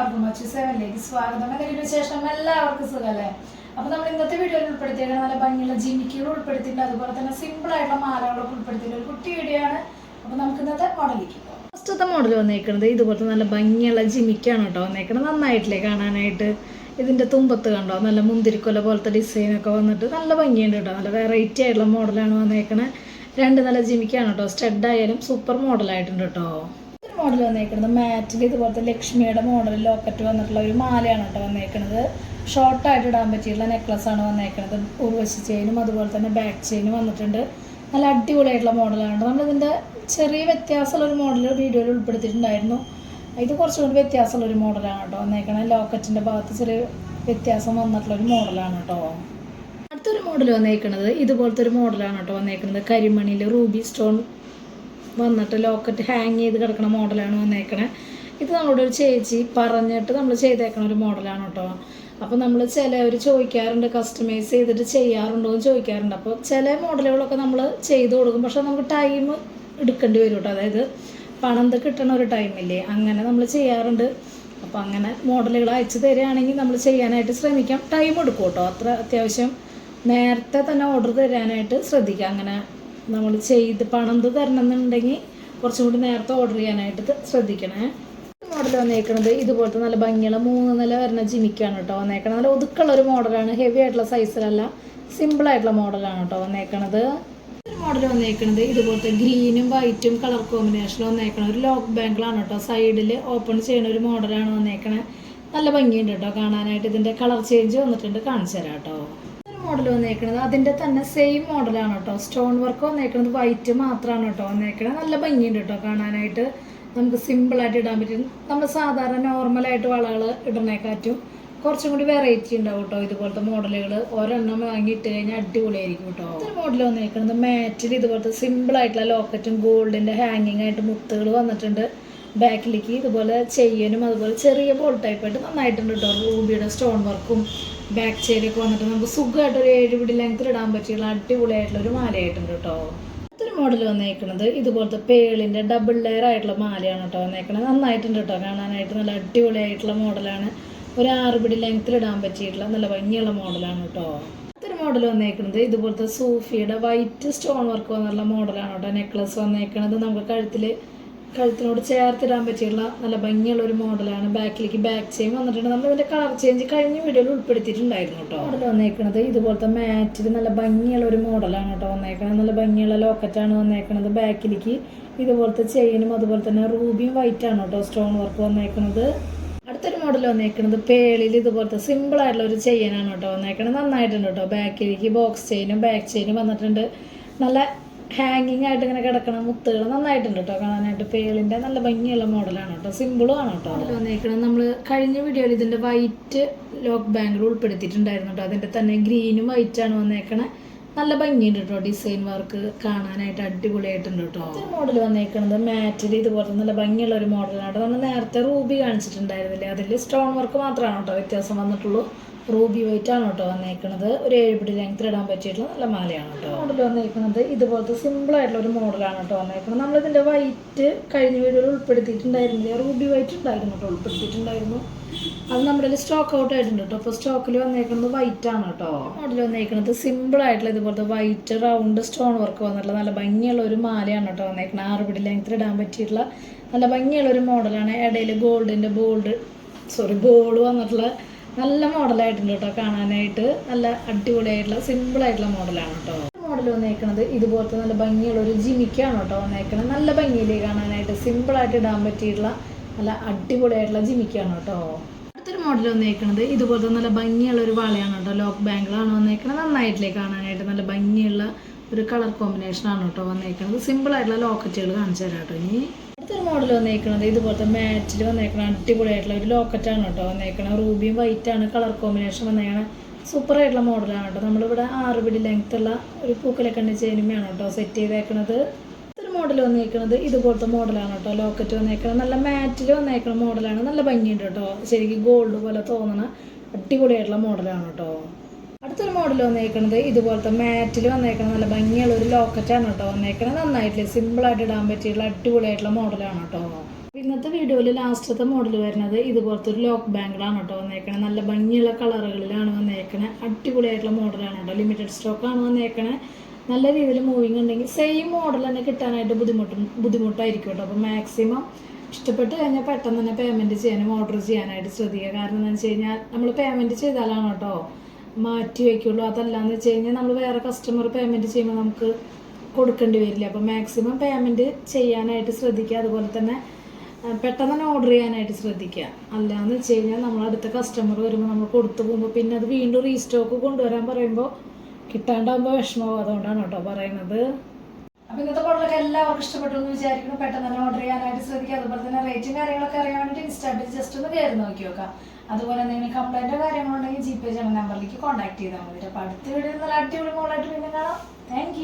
എല്ലാവർക്കും അച്ചു സെവനിലേക്ക് സ്വാഗതം. കഴിഞ്ഞ ശേഷം എല്ലാവർക്കും സുഖമല്ലേ? അപ്പൊ നമ്മൾ ഇന്നത്തെ വീഡിയോയിൽ ഉൾപ്പെടുത്തിയിട്ട് നല്ല ഭംഗിയുള്ള ജിമിക്കുകൾ ഉൾപ്പെടുത്തിയിട്ടുണ്ട്. അതുപോലെ തന്നെ സിമ്പിൾ ആയിട്ടുള്ള മാലകളൊക്കെ ഉൾപ്പെടുത്തിയിട്ട് ഒരു കുട്ടി വീഡിയോ ആണ് അപ്പൊ നമുക്ക് ഇന്നത്തെ മോഡലിലേക്ക് ഫസ്റ്റത്തെ മോഡൽ വന്നേക്കുന്നത് ഇതുപോലത്തെ നല്ല ഭംഗിയുള്ള ജിമിക്കാണ് കേട്ടോ വന്നേക്കുന്നത് നന്നായിട്ടില്ലേ കാണാനായിട്ട്? ഇതിന്റെ തുമ്പത്ത് കണ്ടോ? നല്ല മുന്തിരിക്കൊല പോലത്തെ ഡിസൈൻ ഒക്കെ വന്നിട്ട് നല്ല ഭംഗിയുണ്ട് കേട്ടോ. നല്ല വെറൈറ്റി ആയിട്ടുള്ള മോഡലാണ് വന്നേക്കണത്. രണ്ട് നല്ല ജിമിക്കാണ് കേട്ടോ. സ്റ്റഡ് ആയാലും സൂപ്പർ മോഡലായിട്ടുണ്ട് കേട്ടോ. മോഡൽ വന്നേക്കുന്നത് മാറ്റിൽ ഇതുപോലത്തെ ലക്ഷ്മിയുടെ മോഡൽ ലോക്കറ്റ് വന്നിട്ടുള്ള ഒരു മാലയാണ് കേട്ടോ വന്നേക്കുന്നത് ഷോർട്ടായിട്ട് ഇടാൻ പറ്റിയിട്ടുള്ള നെക്ലസ് ആണ് വന്നേക്കുന്നത് ഉർവശി ചെയിനും അതുപോലെ തന്നെ ബാക്ക് ചെയിനും വന്നിട്ടുണ്ട്. നല്ല അടിപൊളിയായിട്ടുള്ള മോഡലാണ് നമ്മളിതിന്റെ ചെറിയ വ്യത്യാസമുള്ള ഒരു മോഡൽ വീഡിയോയിൽ ഉൾപ്പെടുത്തിയിട്ടുണ്ടായിരുന്നു. ഇത് കുറച്ചുകൂടി കൂടി വ്യത്യാസമുള്ള ഒരു മോഡലാണ് കേട്ടോ വന്നേക്കണത്. ലോക്കറ്റിന്റെ ഭാഗത്ത് ചെറിയ വ്യത്യാസം വന്നിട്ടുള്ള ഒരു മോഡലാണ് കേട്ടോ. അടുത്തൊരു മോഡൽ വന്നേക്കുന്നത് ഇതുപോലത്തെ ഒരു മോഡലാണ് കേട്ടോ വന്നേക്കുന്നത് കരിമണിയിൽ റൂബി സ്റ്റോൺ വന്നിട്ട് ലോക്കറ്റ് ഹാങ് ചെയ്ത് കിടക്കുന്ന മോഡലാണ് വന്നേക്കണേ. ഇത് നമ്മളോട് ഒരു ചേച്ചി പറഞ്ഞിട്ട് നമ്മൾ ചെയ്തേക്കണ ഒരു മോഡലാണ് കേട്ടോ അപ്പോൾ നമ്മൾ ചിലവർ ചോദിക്കാറുണ്ട് കസ്റ്റമൈസ് ചെയ്തിട്ട് ചെയ്യാറുണ്ടോ എന്ന് ചോദിക്കാറുണ്ട്. അപ്പോൾ ചില മോഡലുകളൊക്കെ നമ്മൾ ചെയ്തു കൊടുക്കും. പക്ഷെ നമുക്ക് ടൈം എടുക്കേണ്ടി വരും കേട്ടോ അതായത് പണം കിട്ടണ ഒരു ടൈമില്ലേ അങ്ങനെ നമ്മൾ ചെയ്യാറുണ്ട്. അപ്പോൾ അങ്ങനെ മോഡലുകൾ അയച്ചു തരികയാണെങ്കിൽ നമ്മൾ ചെയ്യാനായിട്ട് ശ്രമിക്കാം. ടൈം എടുക്കും കേട്ടോ അത്ര അത്യാവശ്യം നേരത്തെ തന്നെ ഓർഡർ തരാനായിട്ട് ശ്രദ്ധിക്കുക അങ്ങനെ നമ്മൾ ചെയ്ത് പണം തരണം എന്നുണ്ടെങ്കിൽ കുറച്ചും കൂടി നേരത്തെ ഓർഡർ ചെയ്യാനായിട്ട് ശ്രദ്ധിക്കണേ. മോഡൽ വന്നേക്കണത് ഇതുപോലത്തെ നല്ല ഭംഗിയുള്ള മൂന്ന് നില വരുന്ന ജിമിക്കാണ് കേട്ടോ വന്നേക്കണത്. നല്ല ഒതുക്കുള്ള ഒരു മോഡലാണ്. ഹെവി ആയിട്ടുള്ള സൈസിലല്ല സിമ്പിൾ ആയിട്ടുള്ള മോഡലാണ് കേട്ടോ വന്നേക്കണത്. ഒരു മോഡൽ വന്നേക്കണത് ഇതുപോലത്തെ ഗ്രീനും വൈറ്റും കളർ കോമ്പിനേഷനും വന്നേക്കണ ഒരു ലോക്ക് ബാങ്കിളാണ് കേട്ടോ. സൈഡിൽ ഓപ്പൺ ചെയ്യുന്ന ഒരു മോഡലാണ് വന്നേക്കണേ. നല്ല ഭംഗിയുണ്ട് കേട്ടോ കാണാനായിട്ട്. ഇതിന്റെ കളർ ചേഞ്ച് വന്നിട്ടുണ്ട്. കാണിച്ചു തരാം കേട്ടോ. മോഡൽ വന്നേക്കണത്. അതിന്റെ തന്നെ സെയിം മോഡലാണ് കേട്ടോ സ്റ്റോൺ വർക്ക് വന്നേക്കണത് വൈറ്റ് മാത്രമാണ് കേട്ടോ വന്നേക്കണത്. നല്ല ഭംഗിയുണ്ട് കേട്ടോ കാണാനായിട്ട്. നമുക്ക് സിമ്പിളായിട്ട് ഇടാൻ പറ്റും. നമ്മൾ സാധാരണ നോർമലായിട്ട് വളകൾ ഇടണേക്കാറ്റും കുറച്ചും കൂടി വെറൈറ്റി ഉണ്ടാവും കേട്ടോ ഇതുപോലത്തെ മോഡലുകൾ ഒരെണ്ണം വാങ്ങി ഇട്ട് കഴിഞ്ഞാൽ അടിപൊളിയായിരിക്കും കേട്ടോ ഇത്ര മോഡൽ വന്നേക്കുന്നത് മാറ്റിൽ ഇതുപോലത്തെ സിമ്പിൾ ആയിട്ടുള്ള ലോക്കറ്റും ഗോൾഡിന്റെ ഹാങ്ങിങ് ആയിട്ട് മുത്തുകൾ വന്നിട്ടുണ്ട്. ബാക്കിലേക്ക് ഇതുപോലെ ചെയ്യാനും അതുപോലെ ചെറിയ ബോൾ ടൈപ്പായിട്ട് നന്നായിട്ടുണ്ട് കേട്ടോ റൂബിയുടെ സ്റ്റോൺ വർക്കും ബാക്ക് ചെയിലൊക്കെ വന്നിട്ട് നമുക്ക് സുഖമായിട്ട് ഒരു ഏഴ് പിടി ലെങ്ത്തിൽ ഇടാൻ പറ്റിയുള്ള അടിപൊളിയായിട്ടുള്ള ഒരു മാലയായിട്ടുണ്ട് കേട്ടോ അടുത്തൊരു മോഡൽ വന്നേക്കുന്നത് ഇതുപോലത്തെ പേളിന്റെ ഡബിൾ ലെയർ ആയിട്ടുള്ള മാലയാണ് കേട്ടോ വന്നേക്കുന്നത് നന്നായിട്ടുണ്ട് കേട്ടോ കാണാനായിട്ട്. നല്ല അടിപൊളിയായിട്ടുള്ള മോഡലാണ് ഒരു ആറ് പിടി ലെങ്ത്തിൽ ഇടാൻ പറ്റിയിട്ടുള്ള നല്ല ഭംഗിയുള്ള മോഡലാണ് കേട്ടോ അടുത്തൊരു മോഡൽ വന്നേക്കുന്നത് ഇതുപോലത്തെ സൂഫിയുടെ വൈറ്റ് സ്റ്റോൺ വർക്ക് വന്നുള്ള മോഡലാണ് കേട്ടോ നെക്ലസ് വന്നേക്കുന്നത് നമുക്ക് കഴുത്തിൽ കഴുത്തിനോട് ചേർത്തിടാൻ പറ്റിയുള്ള നല്ല ഭംഗിയുള്ള ഒരു മോഡലാണ്. ബാക്കിലേക്ക് ബാക്ക് ചെയിൻ വന്നിട്ടുണ്ട്. നമ്മൾ ഇതിന്റെ കളർ ചേഞ്ച് കഴിഞ്ഞ വീഡിയോയിൽ ഉൾപ്പെടുത്തിയിട്ടുണ്ടായിരുന്നു കേട്ടോ. മോഡൽ വന്നേക്കണത് ഇതുപോലത്തെ മാറ്റിൽ നല്ല ഭംഗിയുള്ള ഒരു മോഡലാണ് കേട്ടോ വന്നേക്കണത്. നല്ല ഭംഗിയുള്ള ലോക്കറ്റാണ് വന്നേക്കണത്. ബാക്കിലേക്ക് ഇതുപോലത്തെ ചെയിനും അതുപോലെ തന്നെ റൂബിയും വൈറ്റ് ആണ് കേട്ടോ സ്റ്റോൺ വർക്ക് വന്നേക്കണത്. അടുത്തൊരു മോഡൽ വന്നേക്കണത് പേളിൽ ഇതുപോലത്തെ സിമ്പിൾ ആയിട്ടുള്ള ഒരു ചെയിനാണ് കേട്ടോ വന്നേക്കണത്. നന്നായിട്ടുണ്ട് കേട്ടോ. ബാക്കിലേക്ക് ബോക്സ് ചെയിനും ബാക്ക് ചെയിനും വന്നിട്ടുണ്ട്. നല്ല ഹാങ്ങിങ് ആയിട്ട് ഇങ്ങനെ കിടക്കണ മുത്തുകൾ നന്നായിട്ടുണ്ട് കേട്ടോ കാണാനായിട്ട് പേളിന്റെ നല്ല ഭംഗിയുള്ള മോഡലാണ് കേട്ടോ സിമ്പിളും ആണ് കേട്ടോ അതിൽ വന്നേക്കണം. നമ്മൾ കഴിഞ്ഞ വീഡിയോയിൽ ഇതിന്റെ വൈറ്റ് ലോക്ക് ബാങ്കിൽ ഉൾപ്പെടുത്തിയിട്ടുണ്ടായിരുന്നു കേട്ടോ അതിന്റെ തന്നെ ഗ്രീനും വൈറ്റാണ് വന്നേക്കണ. നല്ല ഭംഗിയുണ്ട് കേട്ടോ ഡിസൈൻ വർക്ക് കാണാനായിട്ട് അടിപൊളിയായിട്ടുണ്ട് കേട്ടോ മോഡൽ വന്നേക്കണത് മാറ്റിൽ ഇതുപോലെ നല്ല ഭംഗിയുള്ള ഒരു മോഡലാണ് കേട്ടോ നമ്മൾ നേരത്തെ റൂബി കാണിച്ചിട്ടുണ്ടായിരുന്നില്ലേ? അതിൽ സ്റ്റോൺ വർക്ക് മാത്രമാണ് കേട്ടോ വ്യത്യാസം വന്നിട്ടുള്ളൂ. റൂബി വൈറ്റ് ആണ് കേട്ടോ വന്നേക്കുന്നത് ഒരു ഏഴുപിടി ലെങ്ത്തിൽ ഇടാൻ പറ്റിയിട്ടുള്ള നല്ല മാലയാണ് കേട്ടോ. മോഡൽ വന്നേക്കുന്നത് ഇതുപോലത്തെ സിമ്പിൾ ആയിട്ടുള്ള ഒരു മോഡലാണ് കേട്ടോ വന്നേക്കുന്നത് നമ്മളിതിന്റെ വൈറ്റ് കഴിഞ്ഞ വീഡിയോയിൽ ഉൾപ്പെടുത്തിയിട്ടുണ്ടായിരുന്നില്ല? റൂബി വൈറ്റ് ഉണ്ടായിരുന്നു കേട്ടോ ഉൾപ്പെടുത്തിയിട്ടുണ്ടായിരുന്നു. അത് നമ്മുടെ സ്റ്റോക്ക് ഔട്ട് ആയിട്ടുണ്ട് കേട്ടോ. അപ്പോൾ സ്റ്റോക്കിൽ വന്നേക്കുന്നത് വൈറ്റ് ആണ് കേട്ടോ. മോഡൽ വന്നേക്കുന്നത് സിമ്പിൾ ആയിട്ടുള്ള ഇതുപോലത്തെ വൈറ്റ് റൗണ്ട് സ്റ്റോൺ വർക്ക് വന്നിട്ടുള്ള നല്ല ഭംഗിയുള്ള ഒരു മാലയാണ് കേട്ടോ വന്നേക്കുന്നത് ആറ് പിടി ഇടാൻ പറ്റിയിട്ടുള്ള നല്ല ഭംഗിയുള്ള ഒരു മോഡലാണ് ഇടയിൽ ഗോൾഡിന്റെ ബോൾഡ് സോറി ബോൾ വന്നിട്ടുള്ള നല്ല മോഡലായിട്ടുണ്ട് കേട്ടോ കാണാനായിട്ട്. നല്ല അടിപൊളിയായിട്ടുള്ള സിമ്പിൾ ആയിട്ടുള്ള മോഡലാണ് കേട്ടോ. മോഡൽ വന്നേക്കണത് ഇതുപോലത്തെ നല്ല ഭംഗിയുള്ള ഒരു ജിമിക്കാണ് കേട്ടോ വന്നേക്കണത്. നല്ല ഭംഗിയിൽ കാണാനായിട്ട് സിമ്പിൾ ആയിട്ട് ഇടാൻ പറ്റിയിട്ടുള്ള നല്ല അടിപൊളിയായിട്ടുള്ള ജിമിക്കാണ് കേട്ടോ. അടുത്തൊരു മോഡൽ വന്നേക്കണത് ഇതുപോലത്തെ നല്ല ഭംഗിയുള്ള ഒരു വളയാണ് കേട്ടോ. ലോക്ക് ബാങ്കിളാണ് വന്നേക്കണത്. നന്നായിട്ടില്ലേ കാണാനായിട്ട്. നല്ല ഭംഗിയുള്ള ഒരു കളർ കോമ്പിനേഷനാണ് കേട്ടോ വന്നേക്കണത്. സിമ്പിൾ ആയിട്ടുള്ള ലോക്കറ്റുകൾ കാണിച്ചു തരാം കേട്ടോ ഇനി. അടുത്തൊരു മോഡൽ വന്നേക്കണത്. ഇതുപോലത്തെ മാറ്റിൽ വന്നേക്കണ അടിപൊളിയായിട്ടുള്ള ഒരു ലോക്കറ്റാണ് കേട്ടോ വന്നേക്കണത്. റൂബിയും വൈറ്റ് ആണ് കളർ കോമ്പിനേഷൻ വന്നേക്കണം സൂപ്പർ ആയിട്ടുള്ള മോഡലാണ് കേട്ടോ. നമ്മളിവിടെ ആറ് പിടി ലെങ്ത് ഉള്ള ഒരു പൂക്കലക്കണ്ണി ചെയിനുമയാണ് കേട്ടോ സെറ്റ് ചെയ്തേക്കണത്. ഒരു മോഡൽ വന്നേക്കണത്. ഇതുപോലത്തെ മോഡലാണ് കേട്ടോ ലോക്കറ്റ് വന്നേക്കണത്. നല്ല മാറ്റിൽ വന്നേക്കണ മോഡലാണ് നല്ല ഭംഗിയുണ്ട് കേട്ടോ. ശരിക്കും ഗോൾഡ് പോലെ തോന്നണ അടിപൊളിയായിട്ടുള്ള മോഡലാണ് കേട്ടോ. അടുത്തൊരു മോഡൽ വന്നേക്കണത് ഇതുപോലത്തെ മാറ്റിൽ വന്നേക്കുന്നത് നല്ല ഭംഗിയുള്ള ഒരു ലോക്കറ്റാണ് കേട്ടോ വന്നേക്കണത്. സിമ്പിൾ സിമ്പിളായിട്ട് ഇടാൻ പറ്റിയിട്ടുള്ള അടിപൊളിയായിട്ടുള്ള മോഡലാണ് കേട്ടോ. ഇന്നത്തെ വീഡിയോയിൽ ലാസ്റ്റത്തെ മോഡൽ വരുന്നത് ഇതുപോലത്തെ ഒരു ലോക്ക് ബാങ്കിളാണ് കേട്ടോ വന്നേക്കണേ നല്ല ഭംഗിയുള്ള കളറുകളിലാണ് വന്നേക്കണേ അടിപൊളിയായിട്ടുള്ള മോഡലാണ് കേട്ടോ. ലിമിറ്റഡ് സ്റ്റോക്കാണ് വന്നേക്കണേ നല്ല രീതിയിൽ മൂവിങ് ഉണ്ടെങ്കിൽ സെയിം മോഡൽ തന്നെ കിട്ടാനായിട്ട് ബുദ്ധിമുട്ട് ബുദ്ധിമുട്ടായിരിക്കും കേട്ടോ. അപ്പോൾ മാക്സിമം ഇഷ്ടപ്പെട്ട് കഴിഞ്ഞാൽ പെട്ടെന്ന് തന്നെ പേയ്മെന്റ് ചെയ്യാനും ഓർഡർ ചെയ്യാനായിട്ട് ശ്രദ്ധിക്കുക. കാരണം എന്താണെന്ന് വെച്ച് കഴിഞ്ഞാൽ നമ്മൾ പേയ്മെന്റ് ചെയ്താലാണ് കേട്ടോ മാറ്റി വയ്ക്കുള്ളൂ അതല്ലാന്ന് വെച്ച് കഴിഞ്ഞാൽ നമ്മൾ വേറെ കസ്റ്റമർ പേയ്മെന്റ് ചെയ്യുമ്പോൾ നമുക്ക് കൊടുക്കേണ്ടി വരില്ല. അപ്പോൾ മാക്സിമം പേയ്മെന്റ് ചെയ്യാനായിട്ട് ശ്രദ്ധിക്കുക. അതുപോലെ തന്നെ പെട്ടെന്ന് തന്നെ ഓർഡർ ചെയ്യാനായിട്ട് ശ്രദ്ധിക്കുക. അല്ലാന്ന് വെച്ച് കഴിഞ്ഞാൽ നമ്മൾ അടുത്ത കസ്റ്റമർ വരുമ്പോൾ നമ്മൾ കൊടുത്തു പോകുമ്പോൾ പിന്നെ അത് വീണ്ടും റീസ്റ്റോക്ക് കൊണ്ടുവരാൻ പറയുമ്പോൾ കിട്ടാണ്ടാകുമ്പോൾ വിഷമമാവും. അതുകൊണ്ടാണ് കേട്ടോ പറയുന്നത്. അപ്പോൾ ഇന്നത്തെ പ്രോഡക്റ്റ് എല്ലാവർക്കും ഇഷ്ടപ്പെട്ടു എന്ന് വിചാരിക്കുന്നു. പെട്ടെന്ന് തന്നെ ഓർഡർ ചെയ്യാനായിട്ട് ശ്രദ്ധിക്കുക. അതുപോലെ തന്നെ റേറ്റും കാര്യങ്ങളൊക്കെ അറിയാൻ വേണ്ടി ഇൻസ്റ്റാബിൽ ജസ്റ്റ് ഒന്ന് കയറി നോക്കി നോക്കാം. അതുപോലെ എന്തെങ്കിലും കംപ്ലൈന്റോ കാര്യങ്ങളുണ്ടെങ്കിൽ ജി പേ ചെയ്യുന്ന നമ്പറിലേക്ക് കോൺടാക്ട് ചെയ്താൽ മതി. അപ്പോൾ അടുത്ത വീഡിയോ നല്ല അടിപൊളി മോളായിട്ട് വീണ്ടും കാണാം. താങ്ക്